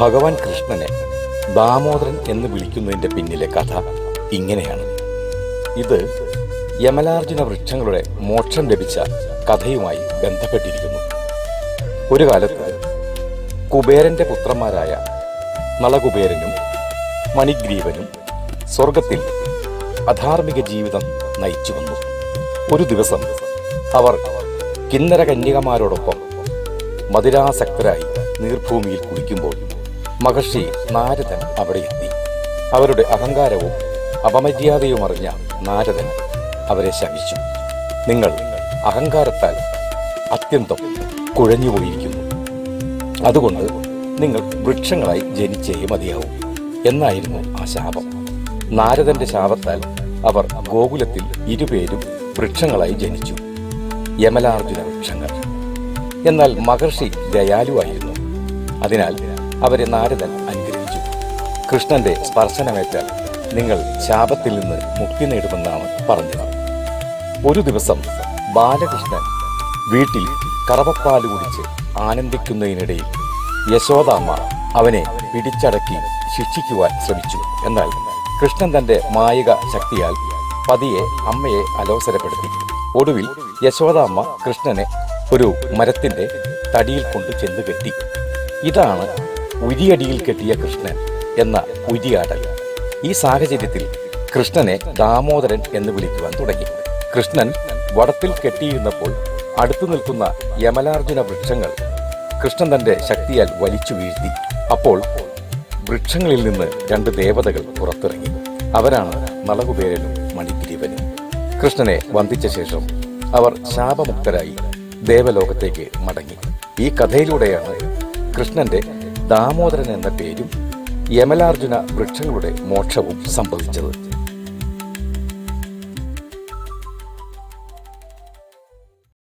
ഭഗവാൻ കൃഷ്ണനെ ദാമോദരൻ എന്ന് വിളിക്കുന്നതിന്റെ പിന്നിലെ കഥ ഇങ്ങനെയാണ്. ഇത് യമലാർജുന വൃക്ഷങ്ങളുടെ മോക്ഷം ലഭിച്ച കഥയുമായി ബന്ധപ്പെട്ടിരിക്കുന്നു. ഒരു കാലത്ത് കുബേരന്റെ പുത്രന്മാരായ നളകുബേരനും മണിഗ്രീവനും സ്വർഗത്തിൽ അധാർമിക ജീവിതം നയിച്ചു വന്നു. ഒരു ദിവസം അവർ കിന്നര കന്യകമാരോടൊപ്പം മതിരാസക്തരായി നീർഭൂമിയിൽ കുളിക്കുമ്പോൾ മഹർഷി നാരദൻ അവിടെ എത്തി. അവരുടെ അഹങ്കാരവും അപമര്യാദയും അറിഞ്ഞ നാരദൻ അവരെ ശമിച്ചു നിങ്ങൾ അഹങ്കാരത്താൽ അത്യന്തം കുഴഞ്ഞുപോയിരിക്കുന്നു അതുകൊണ്ട് നിങ്ങൾ വൃക്ഷങ്ങളായി ജനിച്ചേ മതിയാവും എന്നായിരുന്നു ആ ശാപം. നാരദന്റെ ശാപത്താൽ അവർ ഗോകുലത്തിൽ ഇരുപേരും വൃക്ഷങ്ങളായി ജനിച്ചു. യമലാർജുന വൃക്ഷങ്ങൾ. എന്നാൽ മഹർഷി ദയാലുവായിരുന്നു. അതിനാൽ അവരെ നാരദൻ അനുഗ്രഹിച്ചു. കൃഷ്ണന്റെ സ്പർശനമേറ്റാൽ നിങ്ങൾ ശാപത്തിൽ നിന്ന് മുക്തി നേടുമെന്നാണ് പറഞ്ഞത്. ഒരു ദിവസം ബാലകൃഷ്ണൻ വീട്ടിൽ കറവപ്പാൽ കുടിച്ച് ആനന്ദിക്കുന്നതിനിടയിൽ യശോദാമ്മ അവനെ പിടിച്ചടക്കി ശിക്ഷിക്കുവാൻ ശ്രമിച്ചു. എന്നാൽ കൃഷ്ണൻ തന്റെ മായിക ശക്തിയാൽ പതിയെ അമ്മയെ അലോസരപ്പെടുത്തി. ഒടുവിൽ യശോദാമ്മ കൃഷ്ണനെ ഒരു മരത്തിന്റെ തടിയിൽ കൊണ്ട് ചെന്ന് കെട്ടി. ഇതാണ് ഉരിയടിയിൽ കെട്ടിയ കൃഷ്ണൻ എന്ന ഉരിയാടൽ. ഈ സാഹചര്യത്തിൽ കൃഷ്ണനെ ദാമോദരൻ എന്ന് വിളിക്കുവാൻ തുടങ്ങി. കൃഷ്ണൻ വടത്തിൽ കെട്ടിയിരുന്നപ്പോൾ അടുത്തു നിൽക്കുന്ന യമലാർജുന വൃക്ഷങ്ങൾ കൃഷ്ണൻ തന്റെ ശക്തിയാൽ വലിച്ചു വീഴ്ത്തി. അപ്പോൾ വൃക്ഷങ്ങളിൽ നിന്ന് രണ്ട് ദേവതകൾ പുറത്തിറങ്ങി. അവരാണ് നളകുബേരനും മണിഗ്രീവനും കൃഷ്ണനെ വന്ദിച്ച ശേഷം അവർ ശാപമുക്തരായി ദേവലോകത്തേക്ക് മടങ്ങി. ഈ കഥയിലൂടെയാണ് കൃഷ്ണന്റെ ദാമോദരൻ എന്ന പേരും യമലാർജുന വൃക്ഷങ്ങളുടെ മോക്ഷവും സംഭവിച്ചത്.